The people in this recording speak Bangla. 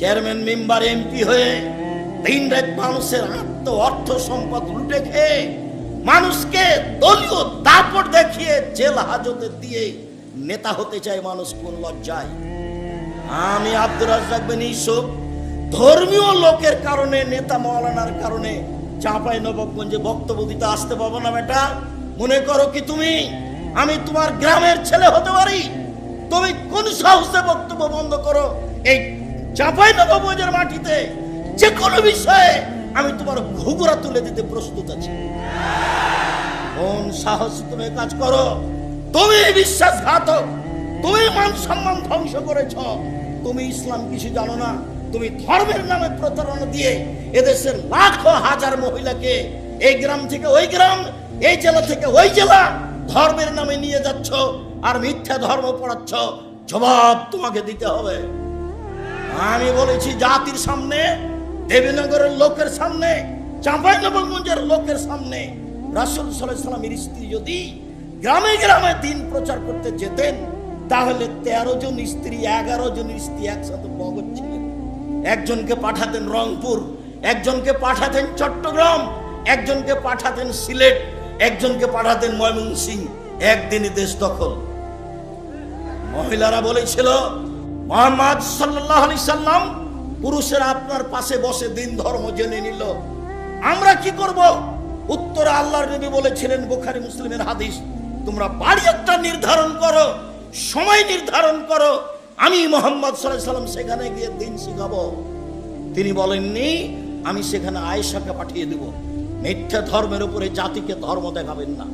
চেয়ারম্যান, মেম্বার, এমপি হয়ে দিন রাত মানুষের আত্ম অর্থ সম্পদ লুটে খেয়ে মানুষকে দলীয় দাপট দেখিয়ে জেল হাজতে দিয়ে নেতা হতে চায় মানুষ কোন লজ্জায়? আমি আব্দুর রাজ্জাক বিন ধর্মীয় লোকের কারণে, নেতা মৌলানার কারণে চাঁপাই নবাবগঞ্জে বক্তব্য দিতে আসতে পারব না বেটা। মনে করো কি তুমি? আমি তোমার গ্রামের ছেলে হতে পারি। তুমি কোন সাহসে বক্তব্য বন্ধ করো? এই চাঁপাই নবাবগঞ্জের মাটিতে। যে কোনো বিষয়ে আমি তোমার ঘুঘুরা তুলে দিতে প্রস্তুত আছি। কোন সাহস, তুমি কাজ করো। তুমি বিশ্বাসঘাতক, তুমি মান সম্মান ধ্বংস করেছ। তুমি ইসলাম কিছু জানো না। তুমি ধর্মের নামে প্রতারণা দিয়ে এদেশের লাখো হাজার মহিলাকে এই গ্রাম থেকে ওই গ্রাম, এই জেলা থেকে ওই জেলা ধর্মের নামে নিয়ে যাচ্ছ আর মিথ্যা ধর্ম পড়াচ্ছ। জবাব তোমাকে দিতে হবে। আমি বলেছি জাতির সামনে, দেবীনগরের লোকের সামনে, চাঁপাইনবাবগঞ্জের লোকের সামনে, রাসুল সাল্লামের স্ত্রী যদি গ্রামে গ্রামে দিন প্রচার করতে যেতেন, তাহলে তেরো জন স্ত্রী, এগারো জন স্ত্রী একসাথে মগজ ছিলেন একজনকে পাঠাতেন রংপুর, একজনকে পাঠাতেন চট্টগ্রাম, একজনকে পাঠাতেন সিলেট, একজনকে পাঠাতেন ময়মনসিং একদিনই দেশ দখল। মহিলারা বলেছিল মোহাম্মদ সাল্লাহ আলি সাল্লাম পুরুষেরা আপনার পাশে বসে দিন ধর্ম জেনে নিল। আমরা কি করব? উত্তরে আল্লাহর নবী বলেছিলেন, বুখারী, মুসলিমের হাদিস, তোমরা বাড়ি একটা নির্ধারণ করো, সময় নির্ধারণ করো। আমি মোহাম্মদ সাল্লাম সেখানে গিয়ে দিন শিখাবো। তিনি বলেননি, আমি সেখানে আয়েশাকে পাঠিয়ে দেব। মিথ্যা ধর্মের উপরে জাতিকে ধর্ম দেখাবেন না।